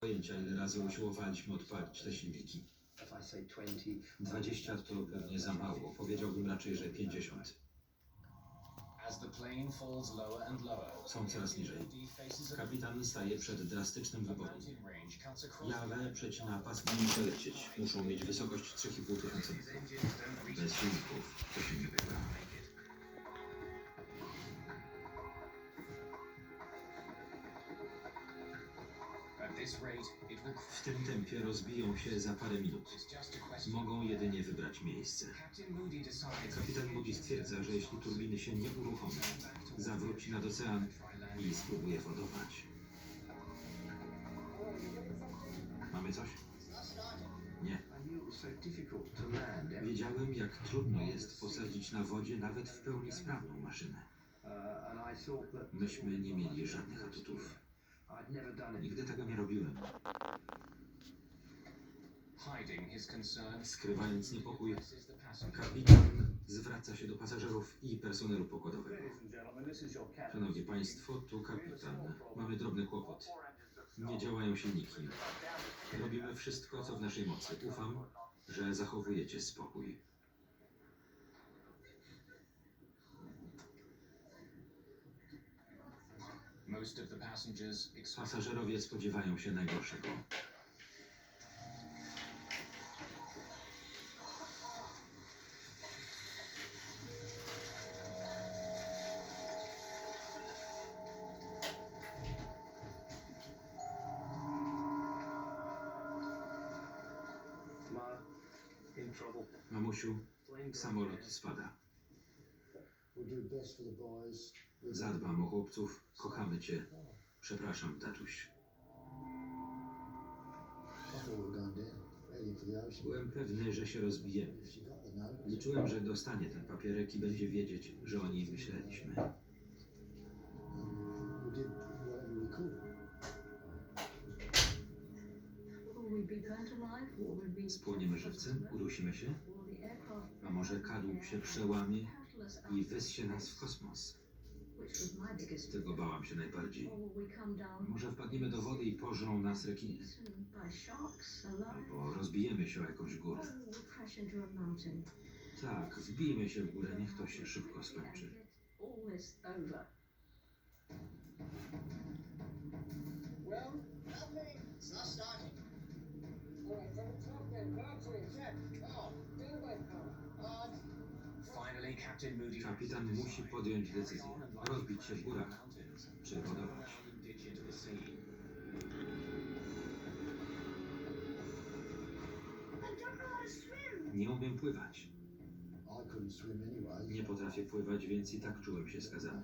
pojęcia, ile razy usiłowaliśmy odpalić te silniki. If I say 20, 20 to pewnie za mało. Powiedziałbym raczej, że 50. As the plane falls lower and lower, Są coraz niżej. Kapitan staje przed drastycznym wyborem. Jawę przecina pas i muszę lecieć. Muszą mieć wysokość 3,5 tysiąca metrów. Bez silników to się nie uda. Will W tym tempie rozbiją się za parę minut. Mogą jedynie wybrać miejsce. Kapitan Moody stwierdza, że jeśli turbiny się nie uruchomią, zawróci nad ocean i spróbuje wodować. Mamy coś? Nie. Wiedziałem, jak trudno jest posadzić na wodzie nawet w pełni sprawną maszynę. Myśmy nie mieli żadnych atutów. Nigdy tego nie robiłem. hiding his concerns. Skrywając niepokój, kapitan zwraca się do pasażerów i personelu pokładowego. Szanowni Państwo, tu kapitan. Mamy drobny kłopot. Nie działają silniki. Robimy wszystko, co w naszej mocy. Ufam, że zachowujecie spokój. Most of the passengers expect Pasażerowie spodziewają się najgorszego. Mamusiu, samolot spada. We'll do best for the boys. Zadbam o chłopców. Kochamy Cię. Przepraszam, tatuś. Byłem pewny, że się rozbijemy. Liczyłem, że dostanie ten papierek i będzie wiedzieć, że o niej myśleliśmy. Spłoniemy żywcem? Udusimy się? A może kadłub się przełamie i wyssie nas w kosmos? Tego bałam się najbardziej. Może wpadniemy do wody i pożrą nas rekiny. Albo rozbijemy się o jakąś górę. Tak, wbijmy się w górę, niech to się szybko skończy. Well, Kapitan musi podjąć decyzję. Rozbić się w górach, czy wodować. Nie umiem pływać. Nie potrafię pływać, więc i tak czułem się skazany.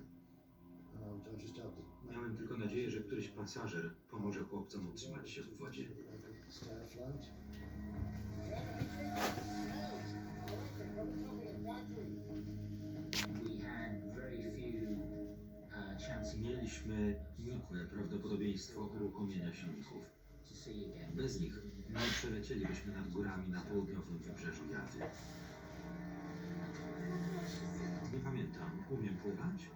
To Miałem tylko nadzieję, że któryś pasażer pomoże chłopcom utrzymać się w wodzie. Mieliśmy nikłe prawdopodobieństwo uruchomienia silników. Bez nich nie przelecielibyśmy nad górami na południowym wybrzeżu Jawy. Nie pamiętam, umiem pływać?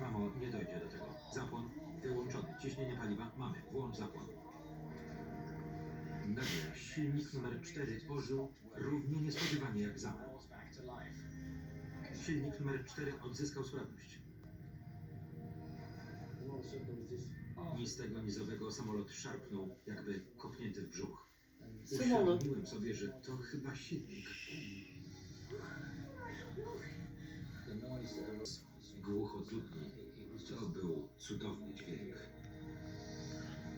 Mamo, nie dojdzie do tego. Zapłon wyłączony. Ciśnienie paliwa mamy. Włącz zapłon. Nagle silnik numer 4 ożył równie niespodziewanie jak life. Silnik numer 4 odzyskał sprawność. What a simple is this? Ni z tego nizowego samolot szarpnął, jakby kopnięty w brzuch. And Uświadomiłem sobie, że to chyba silnik. It was To był cudowny dźwięk.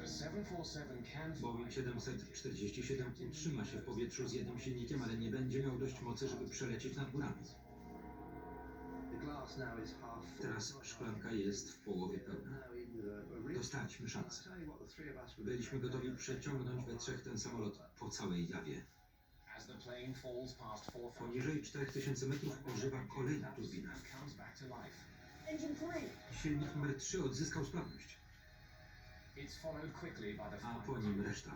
The 747 can Boeing fly. 747 utrzyma się w powietrzu z jednym silnikiem, ale nie będzie miał dość mocy, żeby przelecieć nad górami. Teraz szklanka jest w połowie pełna. Dostaliśmy szansę. Byliśmy gotowi przeciągnąć we trzech ten samolot po całej jawie. As the plane falls past 4,000 Poniżej 4000 metrów ożywa kolejna turbina. Silnik numer 3 odzyskał sprawność, a po nim reszta.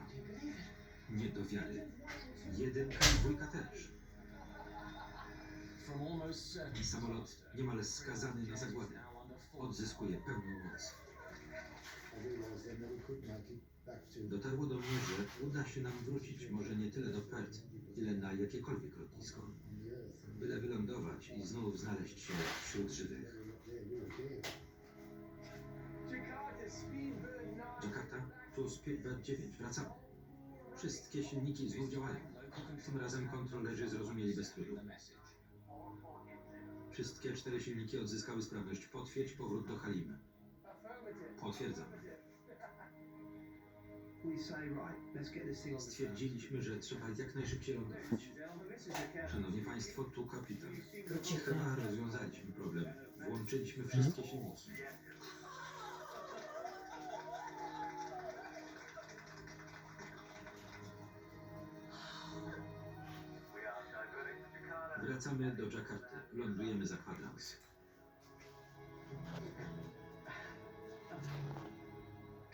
Nie do wiary. Jedynka i dwójka też. Samolot niemal skazany na zagładę odzyskuje pełną moc. Dotarło do mnie, że uda się nam wrócić może nie tyle do Perth, ile na jakiekolwiek lotnisko. Byle wylądować i znów znaleźć się wśród żywych. there you again. Jakarta, Speedbird 9. Jakarta, tu Speedbird 9, wracamy. Wszystkie silniki znów działają. Tym razem kontrolerzy zrozumieli bez trudu. Wszystkie cztery silniki odzyskały sprawność. Potwierdź powrót do Halimy. Potwierdzam. Stwierdziliśmy, że trzeba jak najszybciej lądować. Szanowni Państwo, tu kapitan. To cicho. Rozwiązaliśmy problem. Włączyliśmy wszystkie silniki. Wracamy do Jakarty. Lądujemy za kwadrans.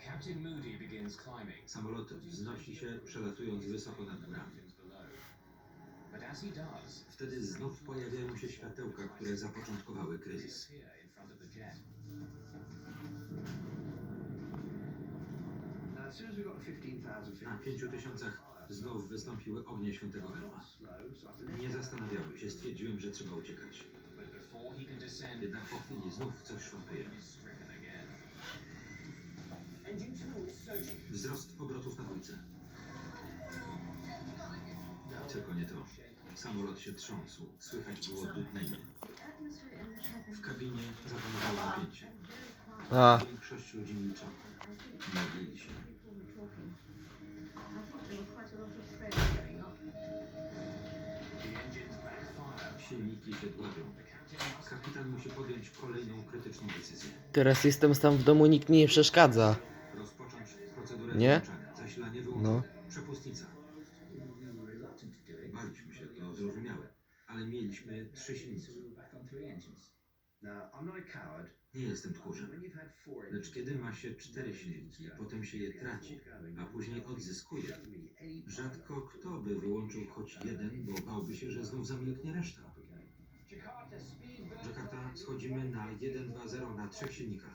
Captain Moody begins climbing. Samolot wznosi się, przelatując wysoko nad górami. Mountains below. But as he does, Wtedy znów pojawiają się światełka, które zapoczątkowały kryzys. appear in front of the jet. Now, as soon as we got to 15,000 feet, Na pięciu tysiącach znów wystąpiły ognie świętego Elma. Nie zastanawiałem się, stwierdziłem, że trzeba uciekać. Jednak po chwili znów coś szwankuje. Wzrost obrotów na dwójce. Tylko nie to. Samolot się trząsł. Słychać było dudnienie. W kabinie zapanowało napięcie. A, Większość ludzi milczała. Modlili się. Silniki Kapitan musi podjąć kolejną krytyczną decyzję. teraz jestem sam w domu, nikt mi nie przeszkadza. Rozpocząć procedurę Nie? Zasilanie wyłączone. No. Przepustnica. Baliśmy się, to zrozumiałe. Ale mieliśmy trzy silniki. Nie jestem tchórzem. Lecz kiedy ma się cztery silniki, potem się je traci, a później odzyskuje, rzadko kto by wyłączył choć jeden, bo bałby się, że znów zamilknie reszta. Schodzimy na 1-2-0 na trzech silnikach.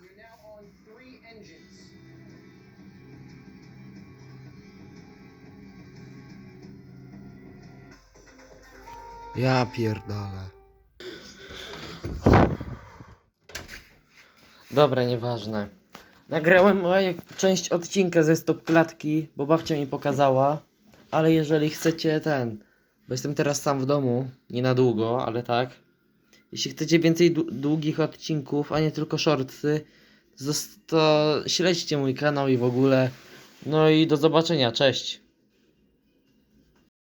Ja pierdolę. Dobra, nieważne. Nagrałem moją część odcinka ze stop klatki, bo babcia mi pokazała. Ale jeżeli chcecie ten, bo jestem teraz sam w domu, nie na długo, ale tak. Jeśli chcecie więcej dłu- długich odcinków, a nie tylko shortsy, to śledźcie mój kanał i w ogóle. No i do zobaczenia, cześć.